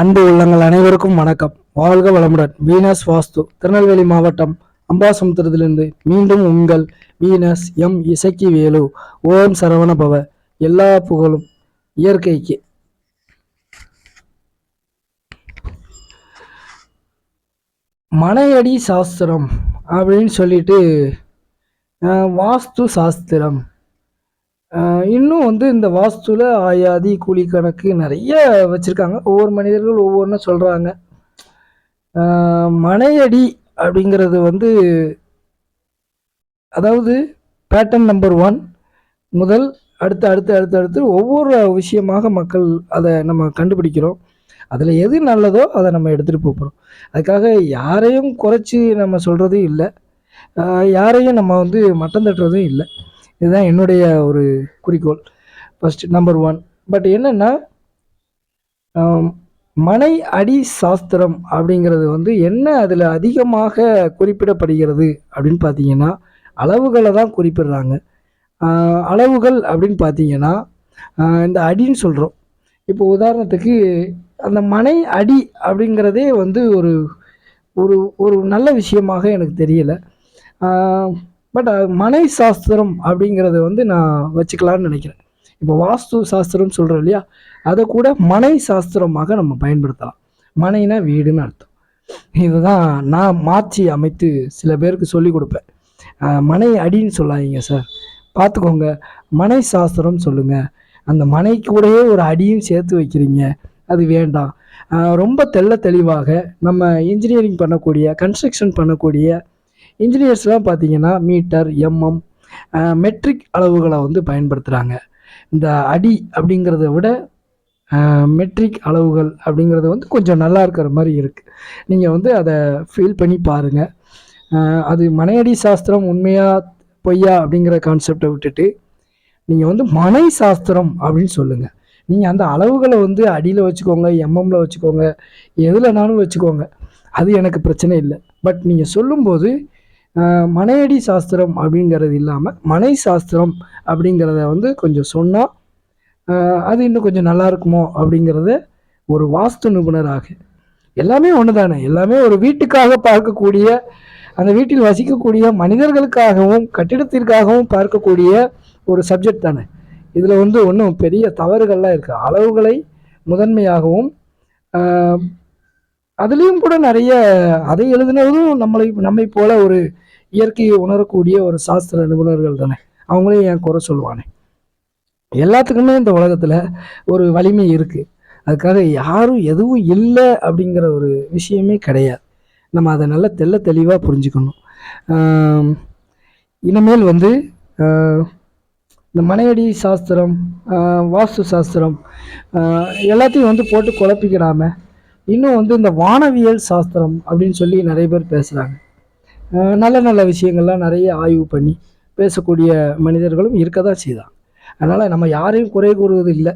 அன்பு உள்ளங்கள் அனைவருக்கும் வணக்கம். வாழ்க வளமுடன். வீனஸ் வாஸ்து திருநெல்வேலி மாவட்டம் அம்பாசமுத்திரத்திலிருந்து மீண்டும் உங்கள் வீனஸ் எம் இசக்கி வேலு ஓம் சரவண பவ எல்லா புகழும் இயற்கைக்கு. மனையடி சாஸ்திரம் அப்படின்னு சொல்லிட்டு வாஸ்து சாஸ்திரம். இன்னும் வந்து இந்த வாஸ்துல ஆயாதி கூலி கணக்கு நிறைய வச்சுருக்காங்க. ஒவ்வொரு மனிதர்கள் ஒவ்வொன்றும் சொல்கிறாங்க மனையடி அப்படிங்கிறது வந்து அதாவது பேட்டர்ன் நம்பர் ஒன் முதல் அடுத்து அடுத்து அடுத்து அடுத்து ஒவ்வொரு விஷயமாக மக்கள் அதை நம்ம கண்டுபிடிக்கிறோம். அதில் எது நல்லதோ அதை நம்ம எடுத்துகிட்டு போகிறோம் அதுக்காக யாரையும் குறைச்சி நம்ம சொல்கிறதும் இல்லை. யாரையும் நம்ம வந்து மட்டம் தட்டுறதும் இல்லை. இதுதான் என்னுடைய ஒரு குறிக்கோள். ஃபஸ்ட் நம்பர் ஒன் பட் என்னென்னா மனை அடி சாஸ்திரம் அப்படிங்கிறது வந்து என்ன அதில் அதிகமாக குறிப்பிடப்படுகிறது அப்படின்னு பார்த்தீங்கன்னா அளவுகளை தான் குறிப்பிடுறாங்க. அளவுகள் அப்படின்னு பார்த்தீங்கன்னா இந்த அடின்னு சொல்கிறோம் இப்போ உதாரணத்துக்கு அந்த மனை அடி அப்படிங்கிறதே வந்து ஒரு ஒரு ஒரு நல்ல விஷயமாக எனக்கு தெரியலை. பட் uh, மனை சாஸ்திரம் அப்படிங்கிறத வந்து நான் வச்சுக்கலான்னு நினைக்கிறேன். இப்போ வாஸ்து சாஸ்திரம் சொல்கிறோம் இல்லையா? அதை கூட மனை சாஸ்திரமாக நம்ம பயன்படுத்தலாம். மனைனா வீடுன்னு அர்த்தம். இதுதான் நான் மாற்றி அமைத்து சில பேருக்கு சொல்லி கொடுப்பேன். மனை அடின்னு சொல்லாதீங்க சார். பார்த்துக்கோங்க. மனை சாஸ்திரம் சொல்லுங்கள் அந்த மனை ஒரு அடியும் சேர்த்து வைக்கிறீங்க. அது வேண்டாம். ரொம்ப தெள்ள தெளிவாக நம்ம இன்ஜினியரிங் பண்ணக்கூடிய கன்ஸ்ட்ரக்ஷன் பண்ணக்கூடிய இன்ஜினியர்ஸ்லாம் பார்த்தீங்கன்னா மீட்டர் எம்எம் மெட்ரிக் அளவுகளை வந்து பயன்படுத்துகிறாங்க இந்த அடி அப்படிங்கிறத விட மெட்ரிக் அளவுகள் அப்படிங்கிறது வந்து கொஞ்சம் நல்லா இருக்கிற மாதிரி இருக்குது நீங்கள் வந்து அதை ஃபீல் பண்ணி பாருங்கள் அது மனையடி சாஸ்திரம் உண்மையாக பொய்யா அப்படிங்கிற கான்செப்டை விட்டுட்டு நீங்கள் வந்து மனை சாஸ்திரம் அப்படின்னு சொல்லுங்கள் நீங்கள் அந்த அளவுகளை வந்து அடியில் வச்சுக்கோங்க எம்எம்மில் வச்சுக்கோங்க எதுலனாலும் வச்சுக்கோங்க. அது எனக்கு பிரச்சனை இல்லை. பட் நீங்கள் சொல்லும்போது மனையடி சாஸ்திரம் அப்படிங்கிறது இல்லாமல் மனை சாஸ்திரம் அப்படிங்கிறத வந்து கொஞ்சம் சொன்னால் அது இன்னும் கொஞ்சம் நல்லா இருக்குமோ அப்படிங்கிறத ஒரு வாஸ்து நிபுணராக. எல்லாமே ஒன்று தானே எல்லாமே ஒரு வீட்டுக்காக பார்க்கக்கூடிய அந்த வீட்டில் வசிக்கக்கூடிய மனிதர்களுக்காகவும் கட்டிடத்திற்காகவும் பார்க்கக்கூடிய ஒரு சப்ஜெக்ட் தானே? இதில் வந்து ஒன்றும் பெரிய தவறுகள்லாம் இருக்குது அளவுகளை முதன்மையாகவும் அதுலேயும் கூட நிறைய அதை எழுதினதும் நம்மளை நம்மை போல ஒரு இயற்கையை உணரக்கூடிய ஒரு சாஸ்திர நிபுணர்கள் தானே. அவங்களையும் ஏன் குறை சொல்லுவானே? எல்லாத்துக்குமே இந்த உலகத்தில் ஒரு வலிமை இருக்குது அதுக்காக யாரும் எதுவும் இல்லை அப்படிங்கிற ஒரு விஷயமே கிடையாது. நம்ம அதை நல்லா தெள்ள தெளிவாக புரிஞ்சுக்கணும். இனிமேல் வந்து இந்த மனையடி சாஸ்திரம் வாஸ்து சாஸ்திரம் எல்லாத்தையும் வந்து போட்டு குழப்பிக்கிறாம இன்னும் வந்து இந்த வானவியல் சாஸ்திரம் அப்படின்னு சொல்லி நிறைய பேர் பேசுகிறாங்க நல்ல நல்ல விஷயங்கள்லாம் நிறைய ஆய்வு பண்ணி பேசக்கூடிய மனிதர்களும் இருக்க தான் செய்தான் அதனால் நம்ம யாரையும் குறை கூறுவது இல்லை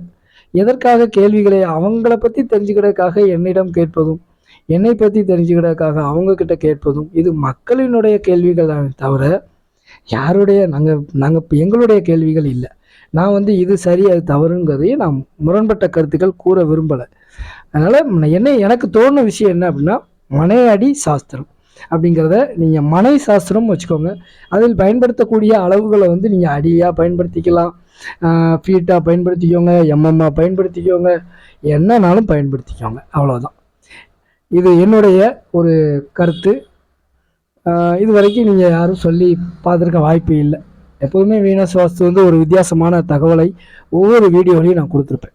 எதற்காக கேள்விகளை அவங்கள பற்றி தெரிஞ்சுக்கிறதுக்காக என்னிடம் கேட்பதும் என்னை பற்றி தெரிஞ்சுக்கிறதுக்காக அவங்கக்கிட்ட கேட்பதும் இது மக்களினுடைய கேள்விகள் தான் தவிர யாருடைய நாங்கள் நாங்கள் இப்போ எங்களுடைய கேள்விகள் இல்லை. நான் வந்து இது சரி அது தவறுங்கிறதையும் நான் முரண்பட்ட கருத்துக்கள் கூற விரும்பலை. அதனால் என்ன எனக்கு தோணுன விஷயம் என்ன அப்படின்னா மனையடி சாஸ்திரம். அப்படிங்கிறத நீங்கள் மனை சாஸ்திரம் வச்சுக்கோங்க. அதில் பயன்படுத்தக்கூடிய அளவுகளை வந்து நீங்கள் அடியாக பயன்படுத்திக்கலாம். ஃபீட்டாக பயன்படுத்திக்கோங்க எம்எம்மாக பயன்படுத்திக்கோங்க என்னன்னாலும் பயன்படுத்திக்கோங்க. அவ்வளோதான் இது என்னுடைய ஒரு கருத்து. இது வரைக்கும் நீங்கள் யாரும் சொல்லி பார்த்துருக்க வாய்ப்பு இல்லை. எப்போதுமே வீனஸ் வாஸ்து வந்து ஒரு வித்தியாசமான தகவலை ஒவ்வொரு வீடியோலையும் நான் கொடுத்துருப்பேன்.